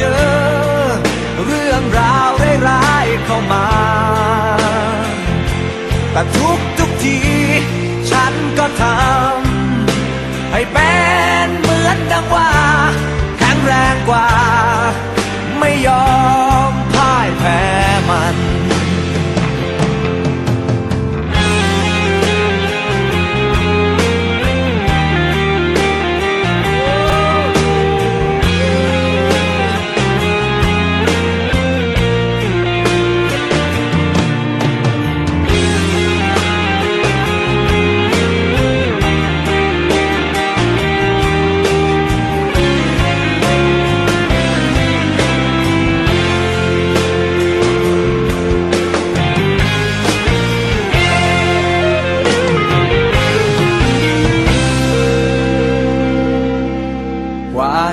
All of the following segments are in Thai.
เจอ เรื่องราวร้ายๆเข้ามา แต่ทุกทุกที ฉันก็ทำ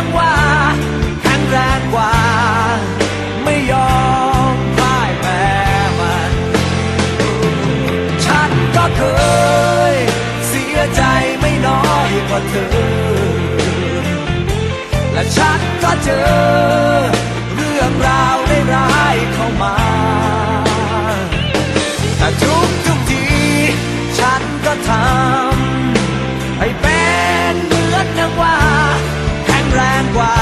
阳光。blanco